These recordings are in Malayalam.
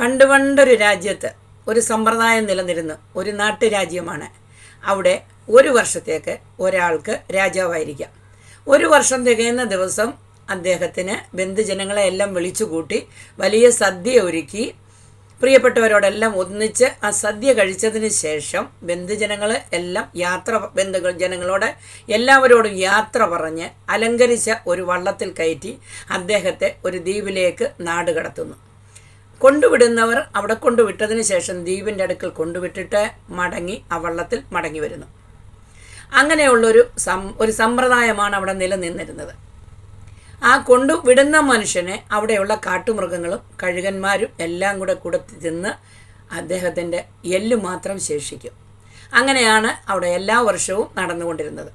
പണ്ട് പണ്ടൊരു രാജ്യത്ത് ഒരു സമ്പ്രദായം നിലനിരുന്നു ഒരു നാട്ടുരാജ്യമാണ്. അവിടെ ഒരു വർഷത്തേക്ക് ഒരാൾക്ക് രാജാവായിരിക്കാം. ഒരു വർഷം തികയുന്ന ദിവസം അദ്ദേഹത്തിന് ബന്ധുജനങ്ങളെ എല്ലാം വിളിച്ചുകൂട്ടി വലിയ സദ്യ ഒരുക്കി. പ്രിയപ്പെട്ടവരോടെല്ലാം ഒന്നിച്ച് ആ സദ്യ കഴിച്ചതിന് ശേഷം ബന്ധുജനങ്ങൾ എല്ലാം യാത്ര ബന്ധുക്കൾ ജനങ്ങളോട് എല്ലാവരോടും യാത്ര പറഞ്ഞ് അലങ്കരിച്ച ഒരു വള്ളത്തിൽ കയറ്റി അദ്ദേഹത്തെ ഒരു ദ്വീപിലേക്ക് നാട് കടത്തുന്നു കൊണ്ടുവിടുന്നവർ അവിടെ കൊണ്ടുവിട്ടതിന് ശേഷം ദ്വീപിന്റെ അടുക്കൽ കൊണ്ടുവിട്ടിട്ട് മടങ്ങി ആ വള്ളത്തിൽ മടങ്ങി വരുന്നു. അങ്ങനെയുള്ളൊരു സം ഒരു സമ്പ്രദായമാണ് അവിടെ നിലനിന്നിരുന്നത്. ആ കൊണ്ടുവിടുന്ന മനുഷ്യനെ അവിടെയുള്ള കാട്ടുമൃഗങ്ങളും കഴുകന്മാരും എല്ലാം കൂടെ കൊടുത്ത് തിന്ന് അദ്ദേഹത്തിന്റെ എല്ല് മാത്രം ശേഷിക്കും. അങ്ങനെയാണ് അവിടെ എല്ലാ വർഷവും നടന്നുകൊണ്ടിരുന്നത്.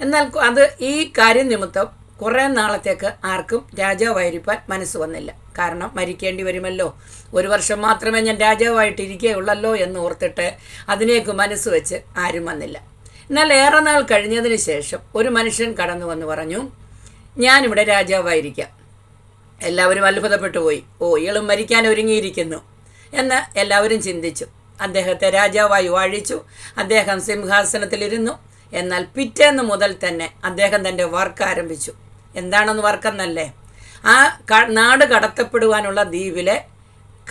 എന്നാൽ അത് ഈ കാര്യം നിമിത്തം കുറേ നാളത്തേക്ക് ആർക്കും രാജാവായിരിക്കാൻ മനസ്സ് വന്നില്ല. കാരണം മരിക്കേണ്ടി വരുമല്ലോ. ഒരു വർഷം മാത്രമേ ഞാൻ രാജാവായിട്ടിരിക്കുകയുള്ളല്ലോ എന്ന് ഓർത്തിട്ട് അതിനേക്ക് മനസ്സ് വെച്ച് ആരും വന്നില്ല. എന്നാൽ ഏറെ നാൾ കഴിഞ്ഞതിന് ശേഷം ഒരു മനുഷ്യൻ കടന്നു വന്ന് പറഞ്ഞു ഞാനിവിടെ രാജാവായിരിക്കാം. എല്ലാവരും അത്ഭുതപ്പെട്ടു പോയി. ഓ ഇയാളും മരിക്കാൻ ഒരുങ്ങിയിരിക്കുന്നു. എന്ന് എല്ലാവരും ചിന്തിച്ചു. അദ്ദേഹത്തെ രാജാവായി വാഴിച്ചു. അദ്ദേഹം സിംഹാസനത്തിലിരുന്നു. എന്നാൽ പിറ്റേന്ന് മുതൽ തന്നെ അദ്ദേഹം തന്റെ വർക്ക് ആരംഭിച്ചു. എന്താണെന്ന് വർക്കെന്നല്ലേ? ആ നാട് കടത്തപ്പെടുവാനുള്ള ദ്വീപിലെ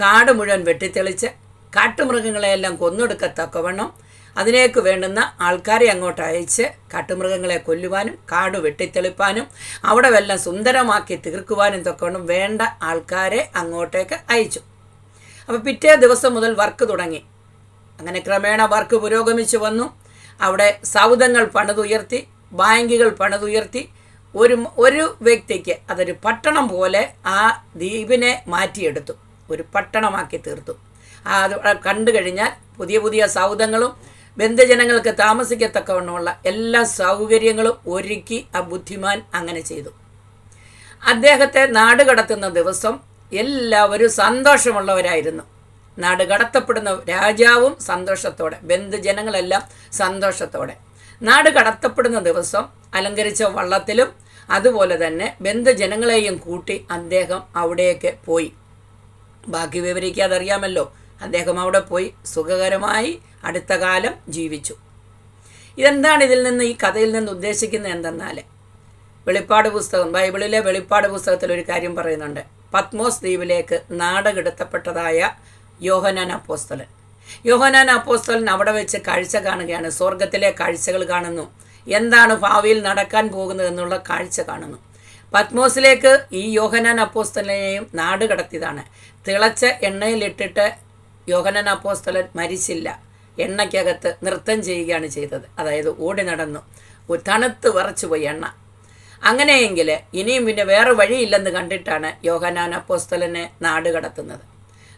കാട് മുഴുവൻ വെട്ടിത്തെളിച്ച് കാട്ടുമൃഗങ്ങളെയെല്ലാം കൊന്നെടുക്കത്തക്കവണ്ണം അതിനേക്ക് വേണ്ടുന്ന ആൾക്കാരെ അങ്ങോട്ട് അയച്ച് കാട്ടുമൃഗങ്ങളെ കൊല്ലുവാനും കാട് വെട്ടിത്തെളിപ്പാനും അവിടെ വെല്ലാം സുന്ദരമാക്കി തീർക്കുവാനും തൊക്കെണ്ണം വേണ്ട ആൾക്കാരെ അങ്ങോട്ടേക്ക് അയച്ചു. അപ്പോൾ പിറ്റേ ദിവസം മുതൽ വർക്ക് തുടങ്ങി. അങ്ങനെ ക്രമേണ വർക്ക് പുരോഗമിച്ചു വന്നു. അവിടെ സൗധങ്ങൾ പണിതുയർത്തി ബാങ്കുകൾ പണിതുയർത്തി ഒരു ഒരു വ്യക്തിക്ക് അതൊരു പട്ടണം പോലെ ആ ദ്വീപിനെ മാറ്റിയെടുത്തു. ഒരു പട്ടണമാക്കി തീർത്തു. അത് കണ്ടു കഴിഞ്ഞാൽ പുതിയ പുതിയ സൗധങ്ങളും ബന്ധുജനങ്ങൾക്ക് താമസിക്കത്തക്കവണ്ണമുള്ള എല്ലാ സൗകര്യങ്ങളും ഒരുക്കി ആ ബുദ്ധിമാൻ അങ്ങനെ ചെയ്തു. അദ്ദേഹത്തെ നാട് കടത്തുന്ന ദിവസം എല്ലാവരും സന്തോഷമുള്ളവരായിരുന്നു. നാട് കടത്തപ്പെടുന്ന രാജാവും സന്തോഷത്തോടെ ബന്ധുജനങ്ങളെല്ലാം സന്തോഷത്തോടെ. നാട് കടത്തപ്പെടുന്ന ദിവസം അലങ്കരിച്ച വള്ളത്തിലും അതുപോലെ തന്നെ ബന്ധുജനങ്ങളെയും കൂട്ടി അദ്ദേഹം അവിടേക്ക് പോയി. ബാക്കി വിവരിക്കാതെ അറിയാമല്ലോ അദ്ദേഹം അവിടെ പോയി സുഖകരമായി അടുത്ത കാലം ജീവിച്ചു. ഇതെന്താണ് ഇതിൽ നിന്ന് ഈ കഥയിൽ നിന്ന് ഉദ്ദേശിക്കുന്നത് എന്തെന്നാൽ? വെളിപ്പാട് പുസ്തകം ബൈബിളിലെ വെളിപ്പാട് പുസ്തകത്തിൽ ഒരു കാര്യം പറയുന്നുണ്ട്. പത്മോസ് ദ്വീപിലേക്ക് നാടകെടുത്തപ്പെട്ടതായ യോഹനാൻ അപ്പോസ്തലൻ. യോഹനാൻ അപ്പോസ്തലൻ അവിടെ വെച്ച് കാഴ്ച കാണുകയാണ് സ്വർഗത്തിലെ കാഴ്ചകൾ കാണുന്നു. എന്താണ് ഭാവിയിൽ നടക്കാൻ പോകുന്നത് എന്നുള്ള കാഴ്ച കാണുന്നു. പത്മോസിലേക്ക് ഈ യോഹനാൻ അപ്പോസ്തലനെയും നാട് കടത്തിയതാണ്. തിളച്ച എണ്ണയിലിട്ടിട്ട് യോഹനാൻ അപ്പോസ്തലൻ മരിച്ചില്ല. എണ്ണയ്ക്കകത്ത് നൃത്തം ചെയ്യുകയാണ് ചെയ്തത്. അതായത് ഓടി നടന്നു. തണുത്ത് വിറച്ചുപോയി എണ്ണ. അങ്ങനെയെങ്കിൽ ഇനിയും പിന്നെ വേറെ വഴിയില്ലെന്ന് കണ്ടിട്ടാണ് യോഹനാൻ അപ്പോസ്തലനെ നാട് കടത്തുന്നത്.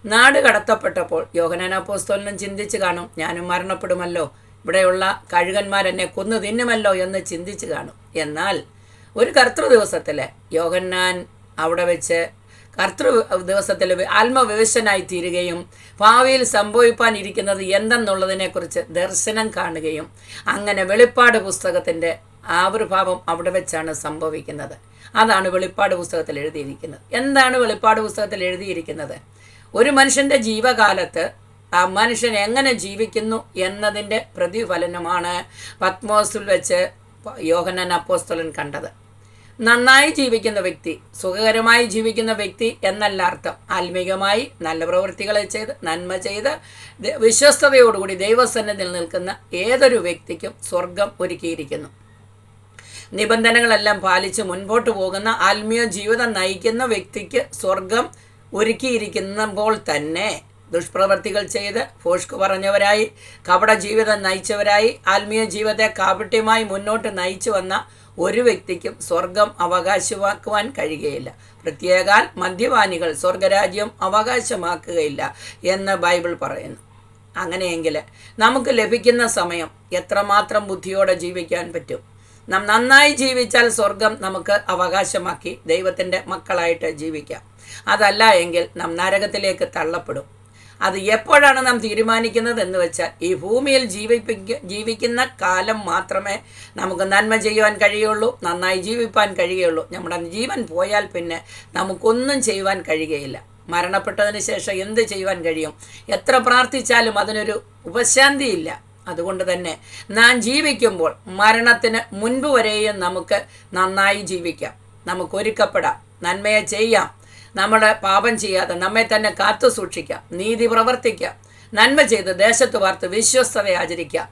നാട് കടത്തപ്പെട്ടപ്പോൾ യോഹനാൻ അപ്പോസ്തലനും ചിന്തിച്ച് കാണും ഞാനും മരണപ്പെടുമല്ലോ. ഇവിടെയുള്ള കഴുകന്മാരെന്നെ കൊന്നു തിന്നുമല്ലോ എന്ന് ചിന്തിച്ചു കാണും. എന്നാൽ ഒരു കർത്തൃ ദിവസത്തിൽ യോഹന്നാൻ അവിടെ വെച്ച് കർത്തൃ ദിവസത്തിൽ ആത്മവിവശനായി തീരുകയും ഭാവിയിൽ സംഭവിപ്പാനിരിക്കുന്നത് എന്തെന്നുള്ളതിനെക്കുറിച്ച് ദർശനം കാണുകയും അങ്ങനെ വെളിപ്പാട് പുസ്തകത്തിന്റെ ആവിർഭാവം അവിടെ വെച്ചാണ് സംഭവിക്കുന്നത്. അതാണ് വെളിപ്പാട് പുസ്തകത്തിൽ എഴുതിയിരിക്കുന്നത്. എന്താണ് വെളിപ്പാട് പുസ്തകത്തിൽ എഴുതിയിരിക്കുന്നത്? ഒരു മനുഷ്യന്റെ ജീവകാലത്ത് ആ മനുഷ്യൻ എങ്ങനെ ജീവിക്കുന്നു എന്നതിന്റെ പ്രതിഫലനമാണ് പത്മോസിൽ വെച്ച് യോഹനൻ അപ്പോസ്തലൻ കണ്ടത്. നന്നായി ജീവിക്കുന്ന വ്യക്തി സുഖകരമായി ജീവിക്കുന്ന വ്യക്തി എന്നല്ല അർത്ഥം. ആത്മീകമായി നല്ല പ്രവൃത്തികളെ ചെയ്ത് നന്മ ചെയ്ത് വിശ്വസ്തയോടുകൂടി ദൈവസന്നിധിയിൽ നിൽക്കുന്ന ഏതൊരു വ്യക്തിക്കും സ്വർഗം ഒരുക്കിയിരിക്കുന്നു. നിബന്ധനകളെല്ലാം പാലിച്ച് മുൻപോട്ട് പോകുന്ന ആത്മീയ ജീവിതം നയിക്കുന്ന വ്യക്തിക്ക് സ്വർഗം ഒരുക്കിയിരിക്കുമ്പോൾ തന്നെ ദുഷ്പ്രവർത്തികൾ ചെയ്ത് ഫോഷ്ക് പറഞ്ഞവരായി കപട ജീവിതം നയിച്ചവരായി ആത്മീയ ജീവിതത്തെ കാപട്യമായി മുന്നോട്ട് നയിച്ചു വന്ന ഒരു വ്യക്തിക്കും സ്വർഗം അവകാശമാക്കുവാൻ കഴിയുകയില്ല. പ്രത്യേകാൽ മദ്യപാനികൾ സ്വർഗരാജ്യം അവകാശമാക്കുകയില്ല എന്ന് ബൈബിൾ പറയുന്നു. അങ്ങനെയെങ്കിൽ നമുക്ക് ലഭിക്കുന്ന സമയം എത്രമാത്രം ബുദ്ധിയോടെ ജീവിക്കാൻ പറ്റും? നാം നന്നായി ജീവിച്ചാൽ സ്വർഗം നമുക്ക് അവകാശമാക്കി ദൈവത്തിന്റെ മക്കളായിട്ട് ജീവിക്കാം. അതല്ല എങ്കിൽ നാം നരകത്തിലേക്ക് തള്ളപ്പെടും. അത് എപ്പോഴാണ് നാം തീരുമാനിക്കുന്നത് എന്ന് വെച്ചാൽ ഈ ഭൂമിയിൽ ജീവിപ്പിക്ക ജീവിക്കുന്ന കാലം മാത്രമേ നമുക്ക് നന്മ ചെയ്യുവാൻ കഴിയുള്ളൂ നന്നായി ജീവിപ്പാൻ കഴിയുള്ളൂ. നമ്മുടെ ജീവൻ പോയാൽ പിന്നെ നമുക്കൊന്നും ചെയ്യുവാൻ കഴിയുകയില്ല. മരണപ്പെട്ടതിന് ശേഷം എന്ത് ചെയ്യുവാൻ കഴിയും? എത്ര പ്രാർത്ഥിച്ചാലും അതിനൊരു ഉപശാന്തിയില്ല. അതുകൊണ്ട് തന്നെ നാം ജീവിക്കുമ്പോൾ മരണത്തിന് മുൻപ് വരെയും നമുക്ക് നന്നായി ജീവിക്കാം. നമുക്ക് ഒരുക്കപ്പെടാം നന്മയെ ചെയ്യാം. നമ്മുടെ പാപം ചെയ്യാതെ നമ്മെ തന്നെ കാത്തു സൂക്ഷിക്കാം നീതി പ്രവർത്തിക്കാം നന്മ ചെയ്ത് ദേശത്ത് വാർത്ത് വിശ്വസ്തത ആചരിക്കാം.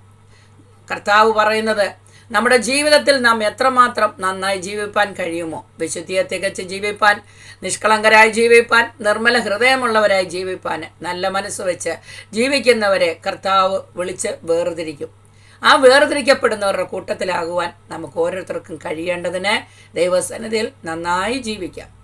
കർത്താവ് പറയുന്നത് നമ്മുടെ ജീവിതത്തിൽ നാം എത്രമാത്രം നന്നായി ജീവിപ്പാൻ കഴിയുമോ? വിശുദ്ധിയെ തികച്ച് ജീവിപ്പാൻ നിഷ്കളങ്കരായി ജീവിപ്പാൻ നിർമ്മല ഹൃദയമുള്ളവരായി ജീവിപ്പാൻ നല്ല മനസ്സ് വെച്ച് ജീവിക്കുന്നവരെ കർത്താവ് വിളിച്ച് വേർതിരിക്കും. ആ വേർതിരിക്കപ്പെടുന്നവരുടെ കൂട്ടത്തിലാകുവാൻ നമുക്ക് ഓരോരുത്തർക്കും കഴിയേണ്ടതിന് ദൈവസന്നിധിയിൽ നന്നായി ജീവിക്കാം.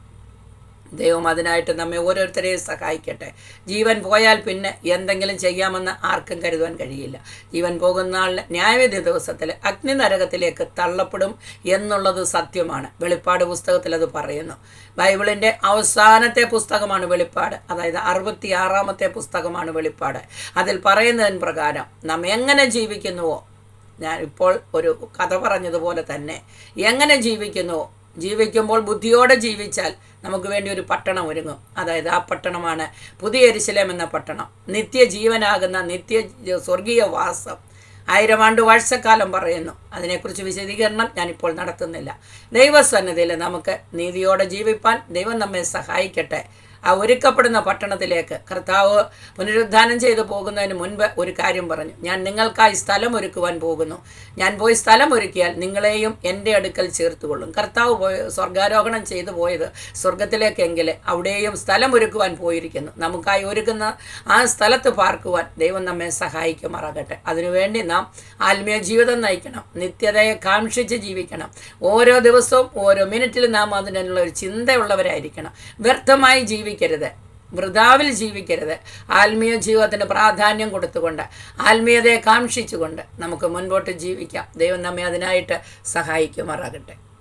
ദൈവം അതിനായിട്ട് നമ്മെ ഓരോരുത്തരെയും സഹായിക്കട്ടെ. ജീവൻ പോയാൽ പിന്നെ എന്തെങ്കിലും ചെയ്യാമെന്ന് ആർക്കും കരുതുവാൻ കഴിയില്ല. ജീവൻ പോകുന്ന ആളിന് ന്യായവിധി ദിവസത്തിൽ അഗ്നി നരകത്തിലേക്ക് തള്ളപ്പെടും എന്നുള്ളത് സത്യമാണ്. വെളിപ്പാട് പുസ്തകത്തിൽ അത് പറയുന്നു. ബൈബിളിന്റെ അവസാനത്തെ പുസ്തകമാണ് വെളിപ്പാട്. അതായത് അറുപത്തി ആറാമത്തെ പുസ്തകമാണ് വെളിപ്പാട്. അതിൽ പറയുന്നതിന് പ്രകാരം നാം എങ്ങനെ ജീവിക്കുന്നുവോ? ഞാൻ ഇപ്പോൾ ഒരു കഥ പറഞ്ഞതുപോലെ തന്നെ എങ്ങനെ ജീവിക്കുന്നുവോ? ജീവിക്കുമ്പോൾ ബുദ്ധിയോടെ ജീവിച്ചാൽ നമുക്ക് വേണ്ടി ഒരു പട്ടണം ഒരുങ്ങും. അതായത് ആ പട്ടണമാണ് പുതിയ എരിശിലേം എന്ന പട്ടണം. നിത്യജീവനാകുന്ന നിത്യ സ്വർഗീയ വാസം. ആയിരം ആണ്ട് വാഴ്ചക്കാലം പറയുന്നു. അതിനെക്കുറിച്ച് വിശദീകരണം ഞാനിപ്പോൾ നടത്തുന്നില്ല. ദൈവസന്നിധിയിൽ നമുക്ക് നീതിയോടെ ജീവിപ്പാൻ ദൈവം നമ്മെ സഹായിക്കട്ടെ. ആ ഒരുക്കപ്പെടുന്ന പട്ടണത്തിലേക്ക് കർത്താവ് പുനരുദ്ധാനം ചെയ്ത് പോകുന്നതിന് മുൻപ് ഒരു കാര്യം പറഞ്ഞു. ഞാൻ നിങ്ങൾക്കായി സ്ഥലം ഒരുക്കുവാൻ പോകുന്നു. ഞാൻ പോയി സ്ഥലം ഒരുക്കിയാൽ നിങ്ങളെയും എന്റെ അടുക്കൽ ചേർത്തുകൊള്ളും. കർത്താവ് പോയ സ്വർഗാരോഹണം ചെയ്തു പോയത് സ്വർഗത്തിലേക്കെങ്കിൽ അവിടെയും സ്ഥലം ഒരുക്കുവാൻ പോയിരിക്കുന്നു. നമുക്കായി ഒരുക്കുന്ന ആ സ്ഥലത്ത് പാർക്കുവാൻ ദൈവം നമ്മെ സഹായിക്കുമാറാകട്ടെ. അതിനുവേണ്ടി നാം ആത്മീയ ജീവിതം നയിക്കണം. നിത്യതയെ കാക്ഷിച്ച് ജീവിക്കണം. ഓരോ ദിവസവും ഓരോ മിനിറ്റിലും നാം അതിനുള്ള ഒരു ചിന്തയുള്ളവരായിരിക്കണം. വ്യർത്ഥമായി ജീവിക്കരുത്. വൃതാവിൽ ജീവിക്കരുത്. ആത്മീയ ജീവിതത്തിന് പ്രാധാന്യം കൊടുത്തുകൊണ്ട് ആത്മീയതയെ കാക്ഷിച്ചുകൊണ്ട് നമുക്ക് മുൻപോട്ട് ജീവിക്കാം. ദൈവം നമ്മെ അതിനായിട്ട് സഹായിക്കുമാറാകട്ടെ.